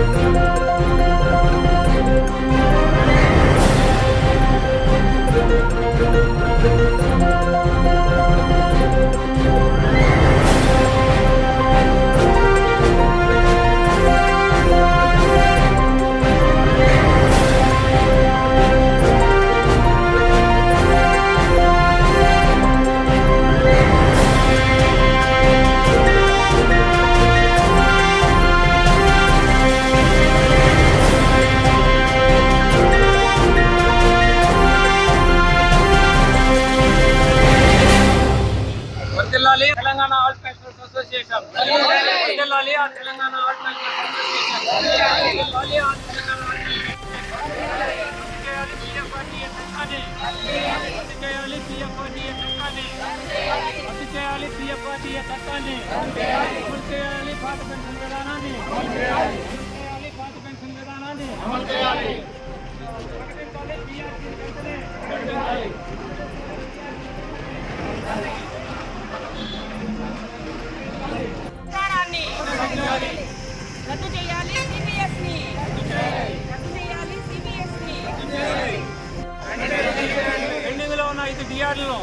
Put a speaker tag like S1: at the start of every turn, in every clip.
S1: thank you. చట్టాన్ని రద్దు చేయాలి పిఎఫ్ఆర్డీఏ చట్టాన్ని? రద్దు చేయాలి పిఎఫ్ఆర్డీఏ చట్టాన్ని? అమలు చేయాలి పాత పెన్షన్ విధానాన్ని? అమలు చేయాలి పాత పెన్షన్ విధానాన్ని? అమలు చేయాలి ఐదు డిఆర్లను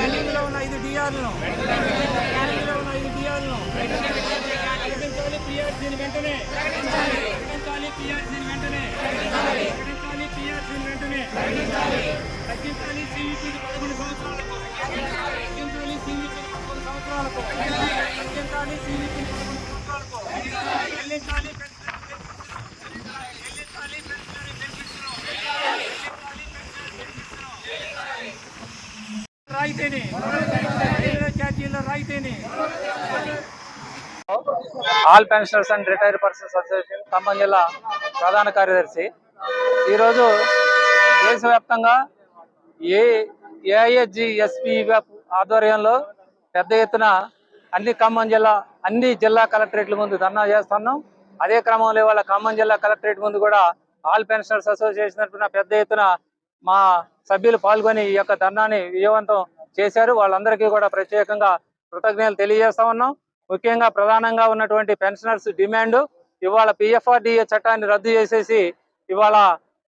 S1: పెండింగ్లో ఉన్న ఐదు డిఆర్లను పెండింగ్లో ఉన్న ఐదు డిఆర్లను ప్రకటించాలి పిఆర్సీని వెంటనే. ప్రకటించాలి పిఆర్సీని వెంటనే. ప్రకటించాలి పిఆర్సీని వెంటనే. తగ్గించాలి సిఇపి పదకొండు సంవత్సరాలకు. తగ్గించాలి సిఇపి పదకొండు సంవత్సరాలకు. తగ్గించాలి పదకొండు సంవత్సరాలకు. చెల్లించాలి పెన్షనరీ బెనిఫిట్స్ను ఛార్జీల all pensioners and retire persons association Khammam జిల్లా ప్రధాన కార్యదర్శి. ఈరోజు దేశవ్యాప్తంగా ఏ ఏఐఎస్జి ఎస్పీ ఆధ్వర్యంలో పెద్ద ఎత్తున అన్ని ఖమ్మం జిల్లా అన్ని జిల్లా కలెక్టరేట్ల ముందు ధర్నా చేస్తున్నాం. అదే క్రమంలో ఇవాళ ఖమ్మం జిల్లా కలెక్టరేట్ ముందు కూడా ఆల్ పెన్షనర్స్ అసోసియేషన్ తరఫున పెద్ద ఎత్తున మా సభ్యులు పాల్గొని ఈ యొక్క ధర్నాన్ని విజయవంతం చేశారు. వాళ్ళందరికీ కూడా ప్రత్యేకంగా కృతజ్ఞతలు తెలియజేస్తా ఉన్నాం. ముఖ్యంగా ప్రధానంగా ఉన్నటువంటి పెన్షనర్స్ డిమాండ్ ఇవాళ పిఎఫ్ఆర్డిఏ చట్టాన్ని రద్దు చేసేసి ఇవాళ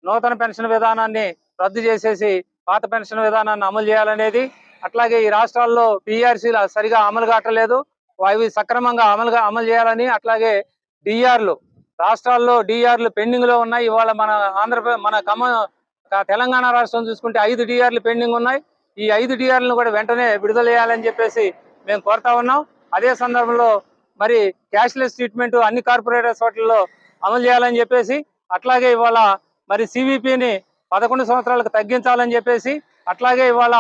S1: నూతన పెన్షన్ విధానాన్ని రద్దు చేసేసి పాత పెన్షన్ విధానాన్ని అమలు చేయాలనేది అట్లాగే ఈ రాష్ట్రాల్లో పిఆర్సీలు సరిగా అమలు కావట్లేదు. అవి సక్రమంగా అమలుగా అమలు చేయాలని అట్లాగే డిఆర్లు రాష్ట్రాల్లో డిఆర్లు పెండింగ్లో ఉన్నాయి. ఇవాళ మన ఆంధ్రప్రదేశ్ మన ఖమ్మం తెలంగాణ రాష్ట్రం చూసుకుంటే ఐదు డిఆర్లు పెండింగ్ ఉన్నాయి. ఈ ఐదు డిఆర్లను కూడా వెంటనే విడుదల చేయాలని చెప్పేసి మేము కోరుతా ఉన్నాం. అదే సందర్భంలో మరి క్యాష్లెస్ ట్రీట్మెంట్ అన్ని కార్పొరేట్ హాస్పిటల్లో అమలు చేయాలని చెప్పేసి అట్లాగే ఇవాళ మరి సివిపిని పదకొండు సంవత్సరాలకు తగ్గించాలని చెప్పేసి అట్లాగే ఇవాళ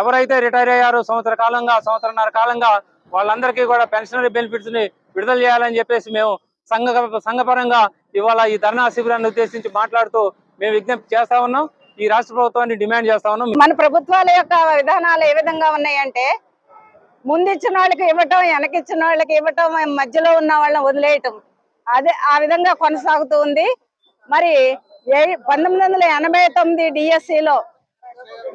S1: ఎవరైతే రిటైర్ అయ్యారో సంవత్సర కాలంగా సంవత్సరన్నర కాలంగా వాళ్ళందరికీ కూడా పెన్షనరీ బెనిఫిట్స్ని విడుదల చేయాలని చెప్పేసి మేము సంఘ సంఘపరంగా ఇవాళ ఈ ధర్నా శిబిరాన్ని ఉద్దేశించి మాట్లాడుతూ మేము విజ్ఞప్తి చేస్తా ఉన్నాం. ఈ రాష్ట్ర ప్రభుత్వాన్ని డిమాండ్ చేస్తా ఉన్నాం.
S2: మన ప్రభుత్వాల యొక్క విధానాలు ఏ విధంగా ఉన్నాయంటే ముందు ఇచ్చిన వాళ్ళకి ఇవ్వటం వెనకిచ్చిన వాళ్ళకి ఇవ్వటం మధ్యలో ఉన్న వాళ్ళని వదిలేయటం. అదే ఆ విధంగా కొనసాగుతూ ఉంది. మరి ఏ పంతొమ్మిది వందల ఎనభై తొమ్మిది డిఎస్సిలో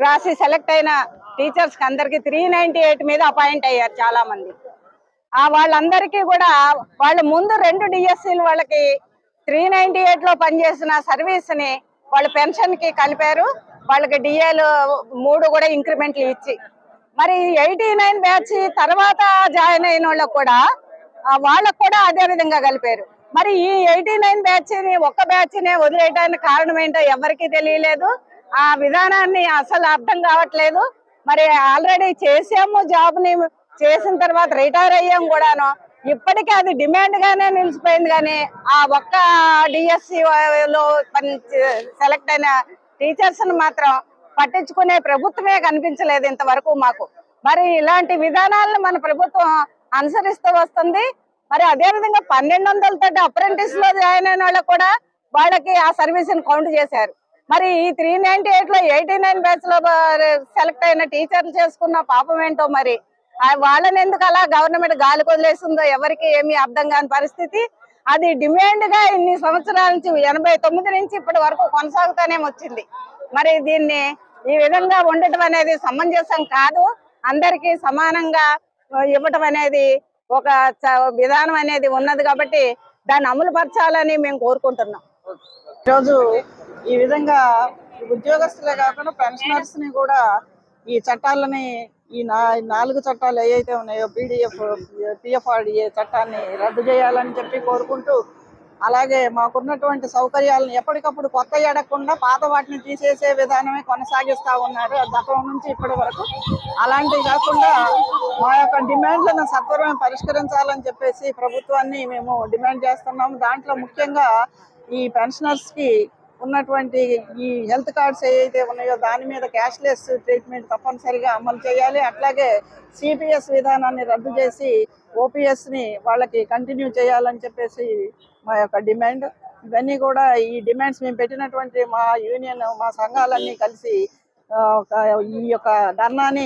S2: రాసి సెలెక్ట్ అయిన టీచర్స్కి అందరికి త్రీ నైన్టీ ఎయిట్ మీద అపాయింట్ అయ్యారు చాలా మంది ఆ వాళ్ళందరికీ కూడా వాళ్ళ ముందు రెండు డిఎస్సీలు వాళ్ళకి త్రీ నైన్టీ ఎయిట్లో పనిచేసిన సర్వీస్ని వాళ్ళు పెన్షన్కి కలిపారు. వాళ్ళకి డిఏలు మూడు కూడా ఇంక్రిమెంట్లు ఇచ్చి. మరి ఎయిటీ నైన్ బ్యాచ్ తర్వాత జాయిన్ అయిన వాళ్ళకు కూడా వాళ్ళకు కూడా అదే విధంగా కలిపారు. మరి ఈ ఎయిటీ నైన్ బ్యాచ్ని ఒక్క బ్యాచ్ నే వదిలేయడానికి కారణం ఏంటో ఎవరికీ తెలియలేదు. ఆ విధానాన్ని అసలు అర్థం కావట్లేదు. మరి ఆల్రెడీ చేసాము జాబ్ని చేసిన తర్వాత రిటైర్ అయ్యాం కూడాను. ఇప్పటికే అది డిమాండ్ గానే నిలిచిపోయింది కానీ ఆ ఒక్క డిఎస్సి లో సెలెక్ట్ అయిన టీచర్స్ మాత్రం పట్టించుకునే ప్రభుత్వమే కనిపించలేదు ఇంతవరకు మాకు. మరి ఇలాంటి విధానాలను మన ప్రభుత్వం అనుసరిస్తూ వస్తుంది. మరి అదే విధంగా పన్నెండు వందల తోటి అప్రెంటిస్లో జాయిన్ అయిన వాళ్ళకు కూడా వాళ్ళకి ఆ సర్వీస్ని కౌంట్ చేశారు. మరి ఈ త్రీ నైన్టీ ఎయిట్లో ఎయిటీ నైన్ బ్యాచ్లో సెలెక్ట్ అయిన టీచర్లు చేసుకున్న పాపం ఏంటో మరి వాళ్ళని ఎందుకు అలా గవర్నమెంట్ గాలి వదిలేస్తుందో ఎవరికి ఏమీ అర్థం కాని పరిస్థితి. అది డిమాండ్గా ఇన్ని సంవత్సరాల నుంచి ఎనభై తొమ్మిది నుంచి ఇప్పటి వరకు కొనసాగుతానే వచ్చింది. మరి దీన్ని ఈ విధంగా ఉండటం అనేది సమంజసం కాదు. అందరికీ సమానంగా ఇవ్వటం అనేది ఒక చ- విధానం అనేది ఉన్నది కాబట్టి దాన్ని అమలు పరచాలని మేము కోరుకుంటున్నాం.
S3: ఈరోజు ఈ విధంగా ఉద్యోగస్తులే కాకుండా పెన్షనర్స్ని కూడా ఈ చట్టాలని ఈ నా- నాలుగు చట్టాలు ఏవైతే ఉన్నాయో పీడిఎఫ్ పిఎఫ్ఆర్డిఏ చట్టాన్ని రద్దు చేయాలని చెప్పి కోరుకుంటూ అలాగే మాకున్నటువంటి సౌకర్యాలను ఎప్పటికప్పుడు కొత్త ఎడకుండా పాత వాటిని తీసేసే విధానమే కొనసాగిస్తా ఉన్నారు. గతం నుంచి ఇప్పటి వరకు. అలాంటివి కాకుండా మా యొక్క డిమాండ్లను సత్వరమే పరిష్కరించాలని చెప్పేసి ప్రభుత్వాన్ని మేము డిమాండ్ చేస్తున్నాము. దాంట్లో ముఖ్యంగా ఈ పెన్షనర్స్కి ఉన్నటువంటి ఈ హెల్త్ కార్డ్స్ ఏవైతే ఉన్నాయో దాని మీద క్యాష్లెస్ ట్రీట్మెంట్ తప్పనిసరిగా అమలు చేయాలి. అట్లాగే సిపిఎస్ విధానాన్ని రద్దు చేసి ఓపీఎస్ని వాళ్ళకి కంటిన్యూ చేయాలని చెప్పేసి మా యొక్క డిమాండ్. ఇవన్నీ కూడా ఈ డిమాండ్స్ మేము పెట్టినటువంటి మా యూనియన్ మా సంఘాలన్నీ కలిసి ఒక ఈ యొక్క ధర్నాని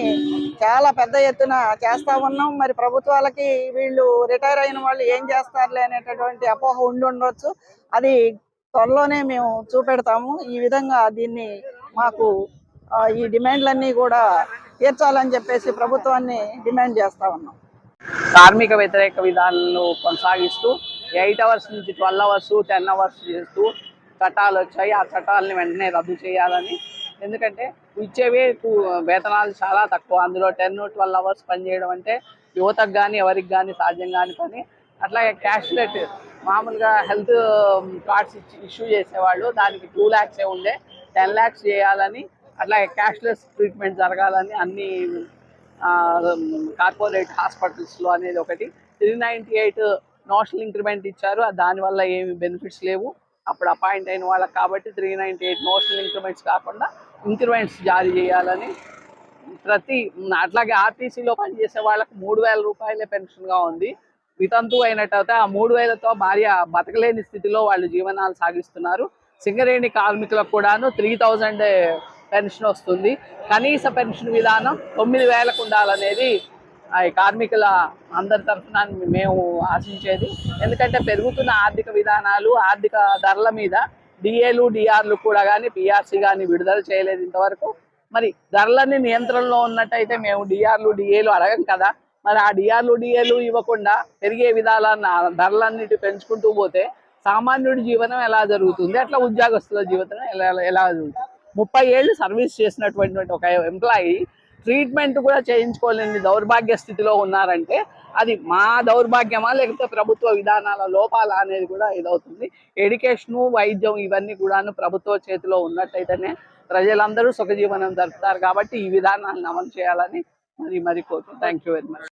S3: చాలా పెద్ద ఎత్తున చేస్తా ఉన్నాం. మరి ప్రభుత్వాలకి వీళ్ళు రిటైర్ అయిన వాళ్ళు ఏం చేస్తారులే అనేటటువంటి అపోహ ఉండి ఉండొచ్చు. అది త్వరలోనే మేము చూపెడతాము. ఈ విధంగా దీన్ని మాకు ఈ డిమాండ్లన్నీ కూడా తీర్చాలని చెప్పేసి ప్రభుత్వాన్ని డిమాండ్ చేస్తా ఉన్నాం.
S4: కార్మిక వ్యతిరేక విధానాలను కొనసాగిస్తూ ఎయిట్ అవర్స్ నుంచి ట్వెల్వ్ అవర్స్ టెన్ అవర్స్ చేస్తూ చట్టాలు వచ్చాయి. ఆ చట్టాలని వెంటనే రద్దు చేయాలని. ఎందుకంటే ఇచ్చేవే వేతనాలు చాలా తక్కువ. అందులో టెన్ ట్వెల్వ్ అవర్స్ పనిచేయడం అంటే యువతకు కానీ ఎవరికి కానీ సాధ్యం కాని పని. అట్లాగే క్యాష్లెట్ మామూలుగా హెల్త్ కార్డ్స్ ఇచ్చి ఇష్యూ చేసేవాళ్ళు దానికి టూ ల్యాక్సే ఉండే. టెన్ ల్యాక్స్ చేయాలని అట్లాగే క్యాష్లెస్ ట్రీట్మెంట్ జరగాలని అన్ని కార్పొరేట్ హాస్పిటల్స్లో అనేది ఒకటి. Three ninety eight notional increment ఇచ్చారు. దానివల్ల ఏమి బెనిఫిట్స్ లేవు. అప్పుడు అపాయింట్ అయిన వాళ్ళకి కాబట్టి three ninety eight notional increments కాకుండా ఇంక్రిమెంట్స్ జారీ చేయాలని ప్రతి అట్లాగే ఆర్టీసీలో పనిచేసే వాళ్ళకి మూడు వేల రూపాయలే పెన్షన్గా ఉంది. వితంతు అయినట్టయితే ఆ మూడు వేలతో భార్య బతకలేని స్థితిలో వాళ్ళు జీవనాలు సాగిస్తున్నారు. సింగరేణి కార్మికులకు కూడాను త్రీ థౌజండ్ పెన్షన్ వస్తుంది. కనీస పెన్షన్ విధానం తొమ్మిది వేలకు ఉండాలనేది ఆ కార్మికుల అందరి తరఫున మేము ఆశించేది. ఎందుకంటే పెరుగుతున్న ఆర్థిక విధానాలు ఆర్థిక ధరల మీద డిఏలు డిఆర్లు కూడా కానీ పిఆర్సీ కానీ విడుదల చేయలేదు ఇంతవరకు. మరి ధరలన్నీ నియంత్రణలో ఉన్నట్టయితే మేము డిఆర్లు డిఏలు అడగం కదా. మరి ఆ డిఆర్లు డిఏలు ఇవ్వకుండా పెరిగే విధాలన్న ధరలన్నిటి పెంచుకుంటూ పోతే సామాన్యుడి జీవనం ఎలా జరుగుతుంది? అట్లా ఉద్యోగస్తుల జీవితం ఎలా ఎలా జరుగుతుంది? ముప్పై ఏళ్ళు సర్వీస్ చేసినటువంటి ఒక ఎంప్లాయీ ట్రీట్మెంట్ కూడా చేయించుకోలేని దౌర్భాగ్య స్థితిలో ఉన్నారంటే అది మా దౌర్భాగ్యమా లేకపోతే ప్రభుత్వ విధానాల లోపాల అనేది కూడా ఇదవుతుంది. ఎడ్యుకేషను వైద్యం ఇవన్నీ కూడాను ప్రభుత్వ చేతిలో ఉన్నట్టయితేనే ప్రజలందరూ సుఖజీవనం జరుపుతారు కాబట్టి ఈ విధానాలను అమలు చేయాలని Mari Marikoto. Thank you very much.